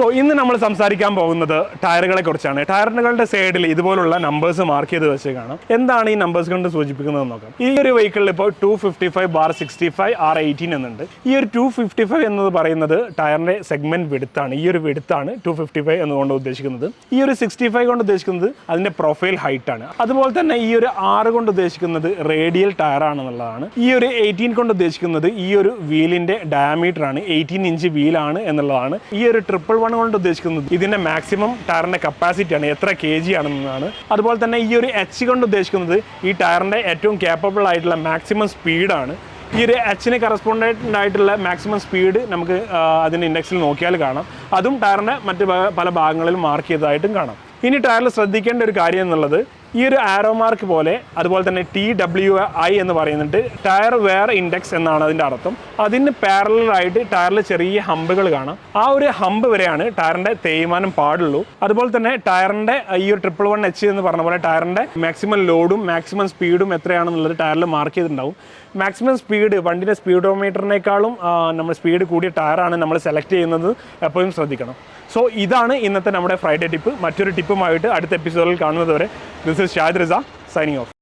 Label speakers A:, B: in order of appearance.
A: So ഇന്ന് നമ്മൾ സംസാരിക്കാൻ പോകുന്നത് ടയറുകളെ കുറിച്ചാണ്. ടയറുകളുടെ സൈഡിൽ ഇതുപോലുള്ള നമ്പേഴ്സ് മാർക്ക് ചെയ്ത് വെച്ച് കാണാം എന്താണ് ഈ നമ്പേഴ്സ് കൊണ്ട് സൂചിപ്പിക്കുന്നത് നോക്കാം. ഈ ഒരു വെഹിക്കിളിൽ ഇപ്പോൾ two fifty five bar sixty five R eighteen എന്നുണ്ട്. ഈ ഒരു ടു ഫിഫ്റ്റി ഫൈവ് എന്നത് പറയുന്നത് ടയറിന്റെ സെഗ്മെന്റ് വിടുത്താണ് ഈ ഒരു വിടുത്താണ് ടു ഫിഫ്റ്റി ഫൈവ് എന്നുകൊണ്ട് ഉദ്ദേശിക്കുന്നത്. ഈ ഒരു സിക്സ്റ്റി ഫൈവ് കൊണ്ട് ഉദ്ദേശിക്കുന്നത് അതിന്റെ പ്രൊഫൈൽ ഹൈറ്റ് ആണ്. അതുപോലെ തന്നെ ഈ ഒരു ആറ് കൊണ്ട് ഉദ്ദേശിക്കുന്നത് റേഡിയൽ ടയർ ആണെന്നുള്ളതാണ്. ഈ ഒരു എയ്റ്റീൻ കൊണ്ട് ഉദ്ദേശിക്കുന്നത് ഈ ഒരു വീലിന്റെ ഡയമീറ്റർ ആണ്. എയ്റ്റീൻ ഇഞ്ച് വീലാണ് എന്നുള്ളതാണ്. ഈ ഒരു ട്രിപ്പിൾ വൺ കൊണ്ട് ഉദ്ദേശിക്കുന്നത്. ഇതിന്റെ മാക്സിമം ടയറിന്റെ കപ്പാസിറ്റി ആണ്. എത്ര കെ ജി ആണെന്നാണ്. അതുപോലെ തന്നെ ഈ ഒരു എച്ച് കൊണ്ട് ഉദ്ദേശിക്കുന്നത് ഈ ടയറിന്റെ ഏറ്റവും കേപ്പബിൾ ആയിട്ടുള്ള മാക്സിമം സ്പീഡാണ് ഈ ഒരു എച്ചിന് കറസ്പോണ്ടന്റ് ആയിട്ടുള്ള മാക്സിമം സ്പീഡ് നമുക്ക് അതിന്റെ ഇൻഡെക്സിൽ നോക്കിയാൽ കാണാം. അതും ടയറിന്റെ മറ്റ് പല ഭാഗങ്ങളിൽ മാർക്ക് ചെയ്തതായിട്ടും കാണാം. ഇനി ടയറിൽ ശ്രദ്ധിക്കേണ്ട ഒരു കാര്യം എന്നുള്ളത് ഈ ഒരു ആരോ മാർക്ക് പോലെ അതുപോലെ തന്നെ ടി ഡബ്ല്യു ഐ എന്ന് പറയുന്നുണ്ട്. ടയർ വെയർ ഇൻഡെക്സ് എന്നാണ് അതിന്റെ അർത്ഥം. അതിന് പാരലായിട്ട് ടയറിൽ ചെറിയ ഹമ്പുകൾ കാണാം. ആ ഒരു ഹമ്പ് വരെയാണ് ടയറിന്റെ തേയ്മാനം പാടുള്ളൂ. അതുപോലെ തന്നെ ടയറിന്റെ ഈ ഒരു ട്രിപ്പിൾ വൺ എച്ച് എന്ന് പറഞ്ഞ പോലെ ടയറിന്റെ മാക്സിമം ലോഡും മാക്സിമം സ്പീഡും എത്രയാണെന്നുള്ളത് ടയറിൽ മാർക്ക് ചെയ്തിട്ടുണ്ടാവും. മാക്സിമം സ്പീഡ് വണ്ടിന്റെ സ്പീഡോമീറ്ററിനേക്കാളും നമ്മൾ സ്പീഡ് കൂടിയ ടയറാണ് നമ്മൾ സെലക്ട് ചെയ്യുന്നത് എപ്പോഴും ശ്രദ്ധിക്കണം. സോ ഇതാണ് ഇന്നത്തെ നമ്മുടെ ഫ്രൈഡേ ടിപ്പ് മറ്റൊരു ടിപ്പുമായിട്ട് അടുത്ത എപ്പിസോഡിൽ കാണുന്നത് വരെ This is Shahid Raza signing off.